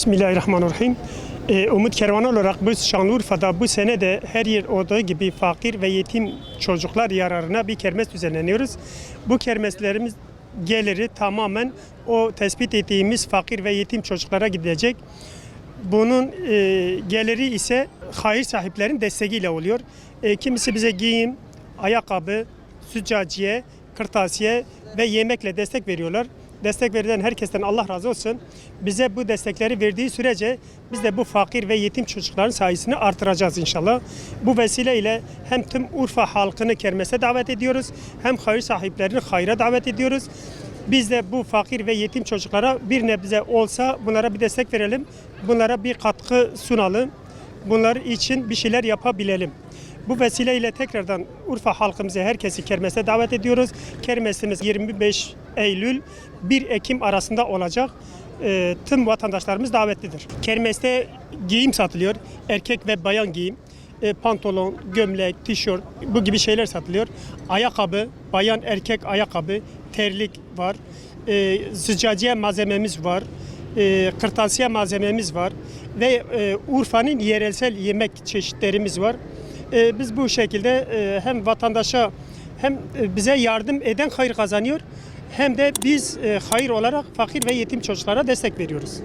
Bismillahirrahmanirrahim. Ee, Umut Kervanı olarak biz Şanlıurfa'da bu sene de her yer olduğu gibi fakir ve yetim çocuklar yararına bir kermes düzenleniyoruz. Bu kermeslerimiz geliri tamamen o tespit ettiğimiz fakir ve yetim çocuklara gidecek. Bunun e, geliri ise hayır sahiplerin desteğiyle oluyor. E, kimisi bize giyim, ayakkabı, süccaciye, kırtasiye ve yemekle destek veriyorlar. Destek verilen herkesten Allah razı olsun. Bize bu destekleri verdiği sürece biz de bu fakir ve yetim çocukların sayısını artıracağız inşallah. Bu vesileyle hem tüm Urfa halkını kermese davet ediyoruz hem hayır sahiplerini hayra davet ediyoruz. Biz de bu fakir ve yetim çocuklara bir nebze olsa bunlara bir destek verelim. Bunlara bir katkı sunalım. Bunlar için bir şeyler yapabilelim. Bu vesileyle tekrardan Urfa halkımızı herkesi kermese davet ediyoruz. Kermesimiz 25 Eylül 1 Ekim arasında olacak. Ee, tüm vatandaşlarımız davetlidir. Kermeste giyim satılıyor. Erkek ve bayan giyim. Ee, pantolon, gömlek, tişört bu gibi şeyler satılıyor. Ayakkabı, bayan erkek ayakkabı, terlik var. Ee, zıccaciye malzememiz var. Ee, kırtasiye malzememiz var. Ve e, Urfa'nın yerelsel yemek çeşitlerimiz var. Ee, biz bu şekilde e, hem vatandaşa hem e, bize yardım eden hayır kazanıyor hem de biz e, hayır olarak fakir ve yetim çocuklara destek veriyoruz.